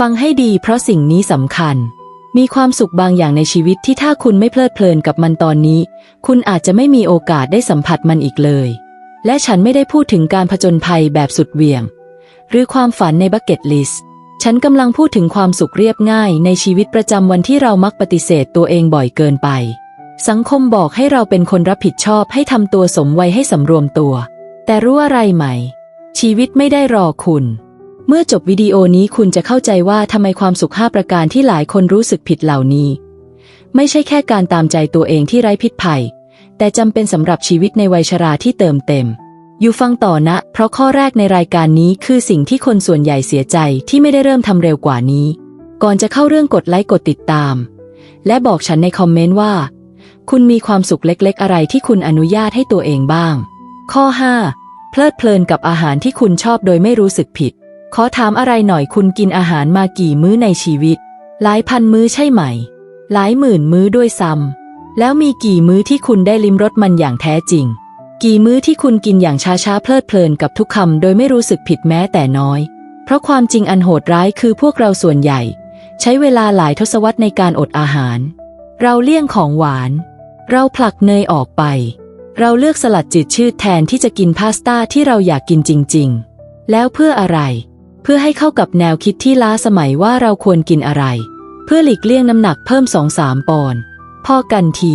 ฟังให้ดีเพราะสิ่งนี้สำคัญ มีความสุขบางอย่างในชีวิตที่ถ้าคุณไม่เพลิดเพลินกับมันตอนนี้ คุณอาจจะไม่มีโอกาสได้สัมผัสมันอีกเลย และฉันไม่ได้พูดถึงการผจญภัยแบบสุดเหวี่ยง หรือความฝันในบักเก็ตลิสต์ฉันกำลังพูดถึงความสุขเรียบง่ายในชีวิตประจำวันที่เรามักปฏิเสธตัวเองบ่อยเกินไป สังคมบอกให้เราเป็นคนรับผิดชอบให้ทำตัวสมวัยให้สำรวมตัว แต่รู้อะไรไหม ชีวิตไม่ได้รอคุณ เมื่อจบวิดีโอนี้คุณจะเข้าใจว่าทำไมความสุขห้าประการที่หลายคนรู้สึกผิดเหล่านี้ ไม่ใช่แค่การตามใจตัวเองที่ไร้พิษภัย แต่จำเป็นสำหรับชีวิตในวัยชราที่เติมเต็ม อยู่ฟังต่อนะ เพราะข้อแรกในรายการนี้คือสิ่งที่คนส่วนใหญ่เสียใจที่ไม่ได้เริ่มทำเร็วกว่านี้ ก่อนจะเข้าเรื่องกดไลค์กดติดตาม และบอกฉันในคอมเมนต์ว่า คุณมีความสุขเล็กๆ อะไรที่คุณอนุญาตให้ตัวเองบ้าง ข้อ 5 เพลิดเพลินกับอาหารที่คุณชอบโดยไม่รู้สึกผิด ขอถามอะไรหน่อยคุณกินอาหารมากี่มื้อในชีวิต หลายพันมื้อใช่ไหม หลายหมื่นมื้อด้วยซ้ำแล้วมีกี่มื้อที่คุณได้ลิ้มรสมันอย่างแท้จริง กี่มื้อที่คุณกินอย่างช้าๆเพลิดเพลินกับทุกคำโดยไม่รู้สึกผิดแม้แต่น้อย เพราะความจริงอันโหดร้ายคือพวกเราส่วนใหญ่ ใช้เวลาหลายทศวรรษในการอดอาหาร เราเลี่ยงของหวาน เราผลักเนยออกไป เราเลือกสลัดจืดชืดแทนที่จะกินพาสต้าที่เราอยากกินจริง ๆ แล้วเพื่ออะไร เพื่อให้เข้ากับแนวคิดที่ล้าสมัยว่าเราควรกินอะไร เพื่อหลีกเลี่ยงน้ำหนักเพิ่มสองสามปอนด์พอกันที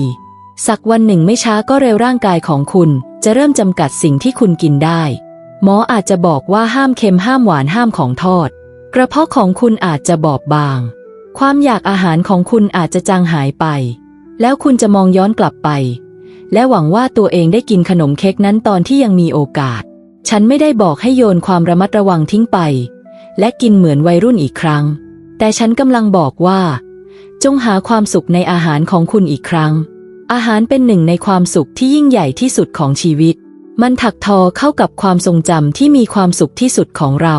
สักวันหนึ่งไม่ช้าก็เร็วร่างกายของคุณ จะเริ่มจำกัดสิ่งที่คุณกินได้ หมออาจจะบอกว่าห้ามเค็มห้ามหวานห้ามของทอด กระเพาะของคุณอาจจะบอบบาง ความอยากอาหารของคุณอาจจะจางหายไป แล้วคุณจะมองย้อนกลับไป และหวังว่าตัวเองได้กินขนมเค้กนั้นตอนที่ยังมีโอกาส ฉันไม่ได้บอกให้โยนความระมัดระวังทิ้งไป และกินเหมือนวัยรุ่นอีกครั้ง แต่ฉันกำลังบอกว่า จงหาความสุขในอาหารของคุณอีกครั้ง อาหารเป็นหนึ่งในความสุขที่ยิ่งใหญ่ที่สุดของชีวิต มันถักทอเข้ากับความทรงจำที่มีความสุขที่สุดของเรา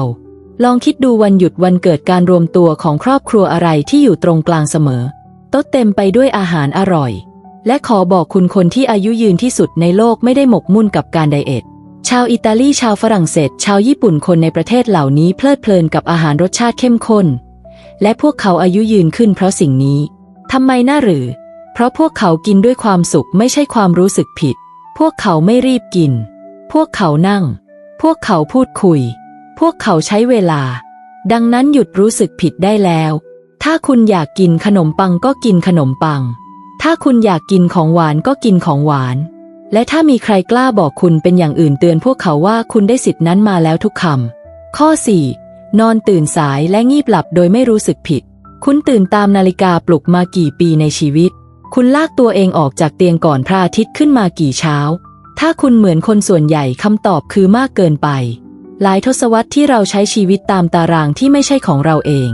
ลองคิดดูวันหยุดวันเกิดการรวมตัวของครอบครัวอะไรที่อยู่ตรงกลางเสมอโต๊ะเต็มไปด้วยอาหารอร่อย และขอบอกคุณคนที่อายุยืนที่สุดในโลกไม่ได้หมกมุ่นกับการไดเอท ชาวอิตาลีชาวฝรั่งเศส ชาวญี่ปุ่นคนในประเทศเหล่านี้เพลิดเพลินกับอาหารรสชาติเข้มข้น และพวกเขาอายุยืนขึ้นเพราะสิ่งนี้ทำไมน่าหรือ เพราะพวกเขากินด้วยความสุขไม่ใช่ความรู้สึกผิด พวกเขาไม่รีบกิน พวกเขานั่ง พวกเขาพูดคุย พวกเขาใช้เวลา ดังนั้นหยุดรู้สึกผิดได้แล้ว ถ้าคุณอยากกินขนมปังก็กินขนมปัง ถ้าคุณอยากกินของหวานก็กินของหวาน และถ้ามีใครกล้าบอกคุณเป็นอย่างอื่นเตือนพวกเขาว่าคุณได้สิทธินั้นมาแล้วทุกคำข้อ 4. นอนตื่นสายและงีบหลับโดยไม่รู้สึกผิด คุณตื่นตามนาฬิกาปลุกมากี่ปีในชีวิต คุณลากตัวเองออกจากเตียงก่อนพระอาทิตย์ขึ้นมากี่เช้า ถ้าคุณเหมือนคนส่วนใหญ่คำตอบคือมากเกินไป หลายทศวรรษที่เราใช้ชีวิตตามตารางที่ไม่ใช่ของเราเอง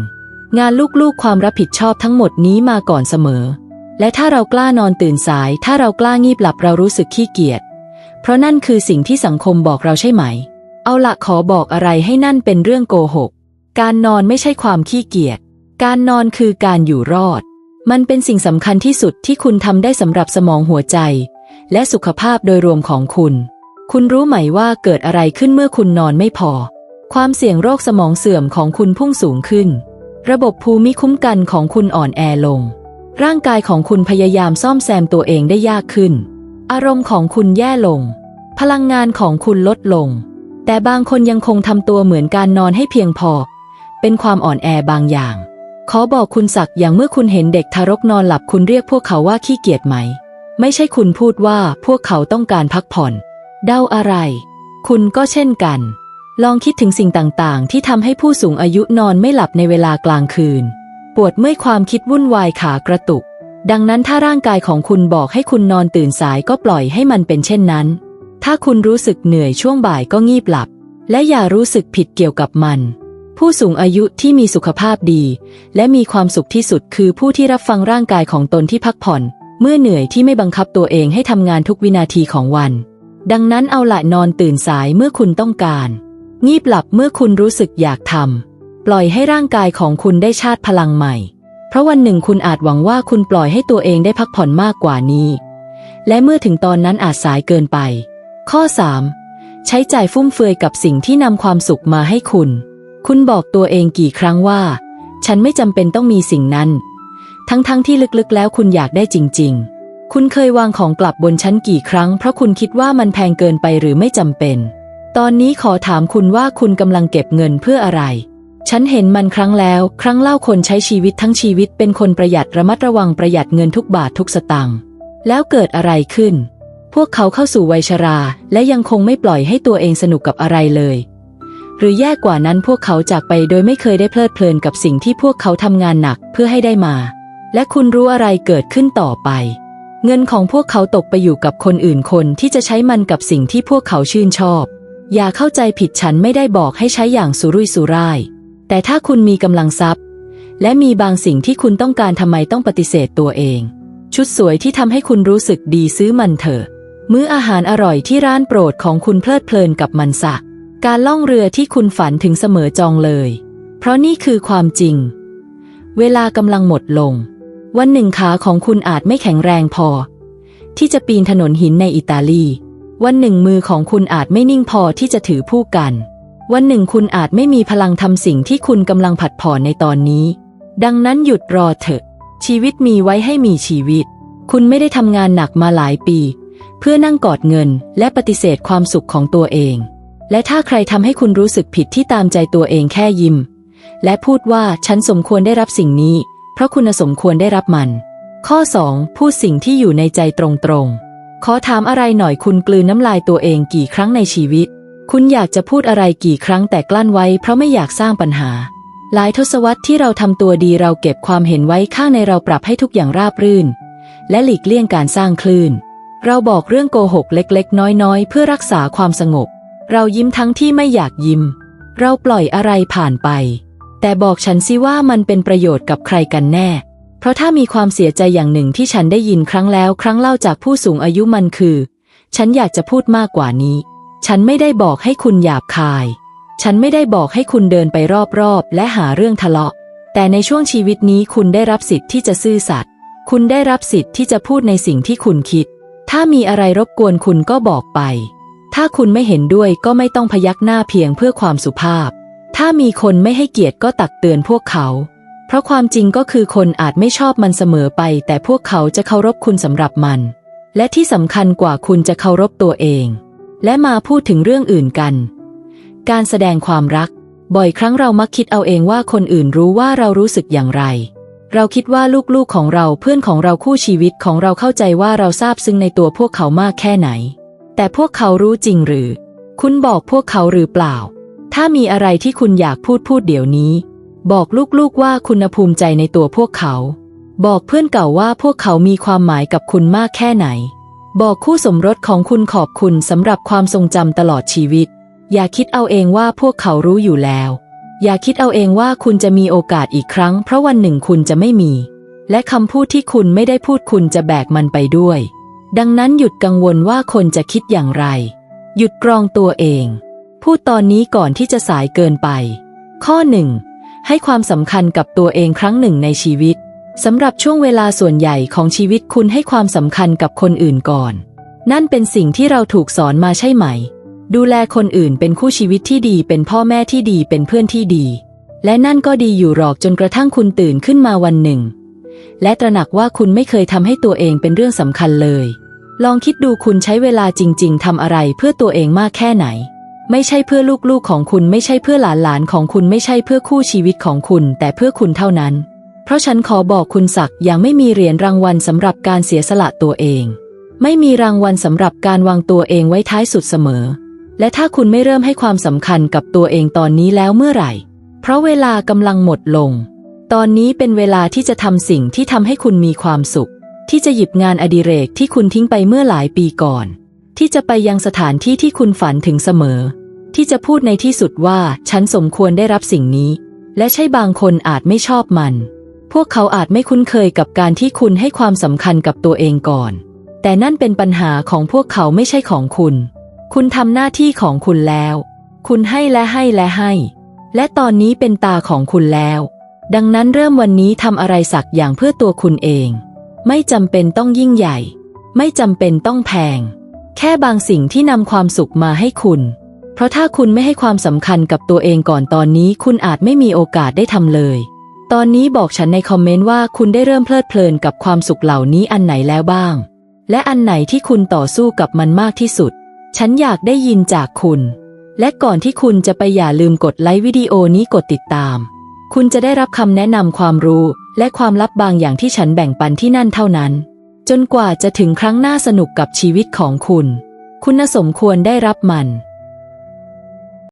งานลูกๆความรับผิดชอบทั้งหมดนี้มาก่อนเสมอ และถ้าเรากล้านอนตื่นสาย ถ้าเรากล้างีบหลับเรารู้สึกขี้เกียจ เพราะนั่นคือสิ่งที่สังคมบอกเราใช่ไหม เอาละขอบอกอะไรให้นั่นเป็นเรื่องโกหก การนอนไม่ใช่ความขี้เกียจ การนอนคือการอยู่รอด มันเป็นสิ่งสำคัญที่สุดที่คุณทำได้สำหรับสมองหัวใจ และสุขภาพโดยรวมของคุณ คุณรู้ไหมว่าเกิดอะไรขึ้นเมื่อคุณนอนไม่พอ ความเสี่ยงโรคสมองเสื่อมของคุณพุ่งสูงขึ้น ระบบภูมิคุ้มกันของคุณอ่อนแอลง ร่างกายของคุณพยายามซ่อมแซมตัวเองได้ยากขึ้น อารมณ์ของคุณแย่ลง พลังงานของคุณลดลง แต่บางคนยังคงทำตัวเหมือนการนอนให้เพียงพอ เป็นความอ่อนแอบางอย่าง ขอบอกคุณสักอย่างเมื่อคุณเห็นเด็กทารกนอนหลับคุณเรียกพวกเขาว่าขี้เกียจไหม ไม่ใช่คุณพูดว่าพวกเขาต้องการพักผ่อน เดาอะไร คุณก็เช่นกัน ลองคิดถึงสิ่งต่างๆ ที่ทำให้ผู้สูงอายุนอนไม่หลับในเวลากลางคืน ปวดเมื่อยความคิดวุ่นวายขากระตุก ดังนั้นถ้าร่างกายของคุณบอกให้คุณนอนตื่นสายก็ปล่อยให้มันเป็นเช่นนั้น ถ้าคุณรู้สึกเหนื่อยช่วงบ่ายก็งีบหลับ และอย่ารู้สึกผิดเกี่ยวกับมัน ผู้สูงอายุที่มีสุขภาพดี และมีความสุขที่สุดคือผู้ที่รับฟังร่างกายของตนที่พักผ่อน เมื่อเหนื่อยที่ไม่บังคับตัวเองให้ทำงานทุกวินาทีของวัน ดังนั้นเอาละนอนตื่นสายเมื่อคุณต้องการ งีบหลับเมื่อคุณรู้สึกอยากทำ ปล่อยให้ร่างกายของคุณได้ชาร์จพลังใหม่ เพราะวันหนึ่งคุณอาจหวังว่าคุณปล่อยให้ตัวเองได้พักผ่อนมากกว่านี้ และเมื่อถึงตอนนั้นอาจสายเกินไป ข้อ 3. ใช้จ่ายฟุ่มเฟือยกับสิ่งที่นำความสุขมาให้คุณ คุณบอกตัวเองกี่ครั้งว่า ฉันไม่จำเป็นต้องมีสิ่งนั้น ทั้งๆทที่ลึกๆแล้วคุณอยากได้จริง ๆ คุณเคยวางของกลับบนชั้นกี่ครั้ง เพราะคุณคิดว่ามันแพงเกินไปหรือไม่จำเป็น ตอนนี้ขอถามคุณว่าคุณกำลังเก็บเงินเพื่ออะไร ฉันเห็นมันครั้งแล้ว ครั้งเล่าคนใช้ชีวิตทั้งชีวิตเป็นคนประหยัดระมัดระวังประหยัดเงินทุกบาททุกสตางค์แล้วเกิดอะไรขึ้น พวกเขาเข้าสู่วัยชรา และยังคงไม่ปล่อยให้ตัวเองสนุกกับอะไรเลย หรือแย่กว่านั้นพวกเขาจากไปโดยไม่เคยได้เพลิดเพลินกับสิ่งที่พวกเขาทำงานหนักเพื่อให้ได้มา และคุณรู้อะไรเกิดขึ้นต่อไป เงินของพวกเขาตกไปอยู่กับคนอื่นคนที่จะใช้มันกับสิ่งที่พวกเขาชื่นชอบ อย่าเข้าใจผิดฉันไม่ได้บอกให้ใช้อย่างสุรุ่ยสุร่าย แต่ถ้าคุณมีกำลังทรัพย์ และมีบางสิ่งที่คุณต้องการทำไมต้องปฏิเสธตัวเอง ชุดสวยที่ทำให้คุณรู้สึกดีซื้อมันเถอะ มื้ออาหารอร่อยที่ร้านโปรดของคุณเพลิดเพลินกับมันสักการล่องเรือที่คุณฝันถึงเสมอจองเลย เพราะนี่คือความจริง เวลากำลังหมดลง วันหนึ่งขาของคุณอาจไม่แข็งแรงพอ ที่จะปีนถนนหินในอิตาลี วันหนึ่งมือของคุณอาจไม่นิ่งพอที่จะถือผู้กัน วันหนึ่งคุณอาจไม่มีพลังทำสิ่งที่คุณกำลังผัดผ่อนในตอนนี้ ดังนั้นหยุดรอเถอะ ชีวิตมีไว้ให้มีชีวิต คุณไม่ได้ทำงานหนักมาหลายปี เพื่อนั่งกอดเงิน และปฏิเสธความสุขของตัวเอง และถ้าใครทำให้คุณรู้สึกผิดที่ตามใจตัวเองแค่ยิ้ม และพูดว่าฉันสมควรได้รับสิ่งนี้ เพราะคุณสมควรได้รับมัน ข้อ 2. พูดสิ่งที่อยู่ในใจตรงๆขอถามอะไรหน่อยคุณกลืนน้ำลายตัวเองกี่ครั้งในชีวิต คุณอยากจะพูดอะไรกี่ครั้งแต่กลั้นไว้เพราะไม่อยากสร้างปัญหา หลายทศวรรษที่เราทำตัวดีเราเก็บความเห็นไว้ข้างในเราปรับให้ทุกอย่างราบรื่น และหลีกเลี่ยงการสร้างคลื่น เราบอกเรื่องโกหกเล็ก ๆ น้อยๆ เพื่อรักษาความสงบ เรายิ้มทั้งที่ไม่อยากยิ้ม เราปล่อยอะไรผ่านไป แต่บอกฉันสิว่ามันเป็นประโยชน์กับใครกันแน่ เพราะถ้ามีความเสียใจอย่างหนึ่งที่ฉันได้ยินครั้งแล้วครั้งเล่าจากผู้สูงอายุมันคือ ฉันอยากจะพูดมากกว่านี้ ฉันไม่ได้บอกให้คุณหยาบคาย ฉันไม่ได้บอกให้คุณเดินไปรอบๆ และหาเรื่องทะเลาะ แต่ในช่วงชีวิตนี้คุณได้รับสิทธิ์ที่จะซื่อสัตย์ คุณได้รับสิทธิ์ที่จะพูดในสิ่งที่คุณคิด ถ้ามีอะไรรบกวนคุณก็บอกไป ถ้าคุณไม่เห็นด้วยก็ไม่ต้องพยักหน้าเพียงเพื่อความสุภาพ ถ้ามีคนไม่ให้เกียรติก็ตักเตือนพวกเขา เพราะความจริงก็คือคนอาจไม่ชอบมันเสมอไป แต่พวกเขาจะเคารพคุณสำหรับมัน และที่สำคัญกว่าคุณจะเคารพตัวเอง และมาพูดถึงเรื่องอื่นกัน การแสดงความรัก บ่อยครั้งเรามักคิดเอาเองว่าคนอื่นรู้ว่าเรารู้สึกอย่างไร เราคิดว่าลูกๆของเราเพื่อนของเราคู่ชีวิตของเราเข้าใจว่าเราซาบซึ้งในตัวพวกเขามากแค่ไหน แต่พวกเขารู้จริงหรือ คุณบอกพวกเขาหรือเปล่า ถ้ามีอะไรที่คุณอยากพูดพูดเดี๋ยวนี้ บอกลูกๆว่าคุณภูมิใจในตัวพวกเขา บอกเพื่อนเก่าว่าพวกเขามีความหมายกับคุณมากแค่ไหน บอกคู่สมรสของคุณขอบคุณสำหรับความทรงจำตลอดชีวิต อย่าคิดเอาเองว่าพวกเขารู้อยู่แล้ว อย่าคิดเอาเองว่าคุณจะมีโอกาสอีกครั้ง เพราะวันหนึ่งคุณจะไม่มี และคำพูดที่คุณไม่ได้พูดคุณจะแบกมันไปด้วย ดังนั้นหยุดกังวลว่าคนจะคิดอย่างไร หยุดกรองตัวเอง พูดตอนนี้ก่อนที่จะสายเกินไป ข้อหนึ่งให้ความสำคัญกับตัวเองครั้งหนึ่งในชีวิต สำหรับช่วงเวลาส่วนใหญ่ของชีวิตคุณให้ความสำคัญกับคนอื่นก่อน นั่นเป็นสิ่งที่เราถูกสอนมาใช่ไหม ดูแลคนอื่นเป็นคู่ชีวิตที่ดีเป็นพ่อแม่ที่ดีเป็นเพื่อนที่ดี และนั่นก็ดีอยู่หรอกจนกระทั่งคุณตื่นขึ้นมาวันหนึ่ง และตระหนักว่าคุณไม่เคยทำให้ตัวเองเป็นเรื่องสำคัญเลย ลองคิดดูคุณใช้เวลาจริง ๆทำอะไรเพื่อตัวเองมากแค่ไหนไม่ใช่เพื่อลูกๆของคุณไม่ใช่เพื่อหลานๆของคุณไม่ใช่เพื่อคู่ชีวิตของคุณ แต่เพื่อคุณเท่านั้น เพราะฉันขอบอกคุณสักดิ์อย่างไม่มีเหรียญรางวัลสำหรับการเสียสละตัวเอง ไม่มีรางวัลสำหรับการวางตัวเองไว้ท้ายสุดเสมอ และถ้าคุณไม่เริ่มให้ความสำคัญกับตัวเองตอนนี้แล้วเมื่อไหร่ เพราะเวลากำลังหมดลง ตอนนี้เป็นเวลาที่จะทำสิ่งที่ทำให้คุณมีความสุข ที่จะหยิบงานอดิเรกที่คุณทิ้งไปเมื่อหลายปีก่อน ที่จะไปยังสถานที่ที่คุณฝันถึงเสมอ ที่จะพูดในที่สุดว่าฉันสมควรได้รับสิ่งนี้ และใช่บางคนอาจไม่ชอบมัน พวกเขาอาจไม่คุ้นเคยกับการที่คุณให้ความสำคัญกับตัวเองก่อน แต่นั่นเป็นปัญหาของพวกเขาไม่ใช่ของคุณ คุณทำหน้าที่ของคุณแล้ว คุณให้และให้และให้ และตอนนี้เป็นตาของคุณแล้ว ดังนั้นเริ่มวันนี้ทำอะไรสักอย่างเพื่อตัวคุณเอง ไม่จำเป็นต้องยิ่งใหญ่ ไม่จำเป็นต้องแพง แค่บางสิ่งที่นำความสุขมาให้คุณ เพราะถ้าคุณไม่ให้ความสำคัญกับตัวเองก่อนตอนนี้ คุณอาจไม่มีโอกาสได้ทำเลย ตอนนี้บอกฉันในคอมเมนต์ว่าคุณได้เริ่มเพลิดเพลินกับความสุขเหล่านี้อันไหนแล้วบ้าง และอันไหนที่คุณต่อสู้กับมันมากที่สุด ฉันอยากได้ยินจากคุณ และก่อนที่คุณจะไปอย่าลืมกดไลค์วิดีโอนี้กดติดตาม คุณจะได้รับคำแนะนำความรู้ และความลับบางอย่างที่ฉันแบ่งปันที่นั่นเท่านั้น จนกว่าจะถึงครั้งหน้าสนุกกับชีวิตของคุณ คุณสมควรได้รับมัน